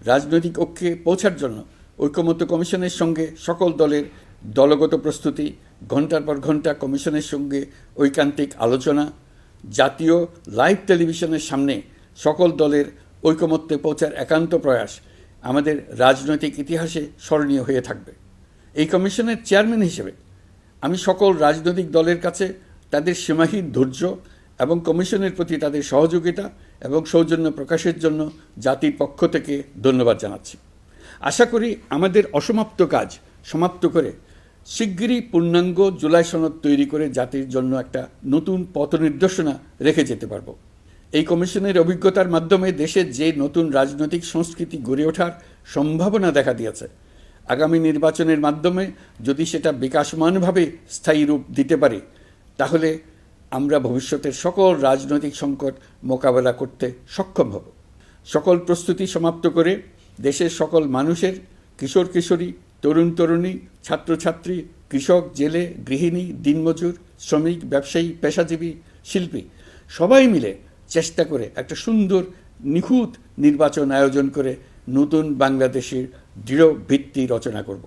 রাজনৈতিক ঐক্যে পৌঁছার জন্য ঐকমত্য কমিশনের সঙ্গে সকল দলের দলগত প্রস্তুতি ঘণ্টার পর ঘণ্টা কমিশনের সঙ্গে ঐকান্তিক আলোচনা, জাতীয় লাইভ টেলিভিশনের সামনে সকল দলের ঐকমত্যে পৌঁছার একান্ত প্রয়াস আমাদের রাজনৈতিক ইতিহাসে স্মরণীয় হয়ে থাকবে। এই কমিশনের চেয়ারম্যান হিসেবে আমি সকল রাজনৈতিক দলের কাছে তাদের সীমাহীন ধৈর্য এবং কমিশনের প্রতি তাদের সহযোগিতা এবং সৌজন্য প্রকাশের জন্য জাতির পক্ষ থেকে ধন্যবাদ জানাচ্ছি। আশা করি আমাদের অসমাপ্ত কাজ সমাপ্ত করে শিগগিরই পূর্ণাঙ্গ জুলাই সনদ তৈরি করে জাতির জন্য একটা নতুন পথ নির্দেশনা রেখে যেতে পারব। এই কমিশনের অভিজ্ঞতার মাধ্যমে দেশে যে নতুন রাজনৈতিক সংস্কৃতি গড়ে ওঠার সম্ভাবনা দেখা দিয়েছে, আগামী নির্বাচনের মাধ্যমে যদি সেটা বিকাশমানভাবে স্থায়ী রূপ দিতে পারে, তাহলে আমরা ভবিষ্যতের সকল রাজনৈতিক সংকট মোকাবেলা করতে সক্ষম হব। সকল প্রস্তুতি সমাপ্ত করে দেশের সকল মানুষের, কিশোর কিশোরী, তরুণ তরুণী, ছাত্রছাত্রী, কৃষক, জেলে, গৃহিণী, দিনমজুর, শ্রমিক, ব্যবসায়ী, পেশাজীবী, শিল্পী, সবাই মিলে চেষ্টা করে একটা সুন্দর, নিখুঁত নির্বাচন আয়োজন করে নতুন বাংলাদেশের দৃঢ় ভিত্তি রচনা করব।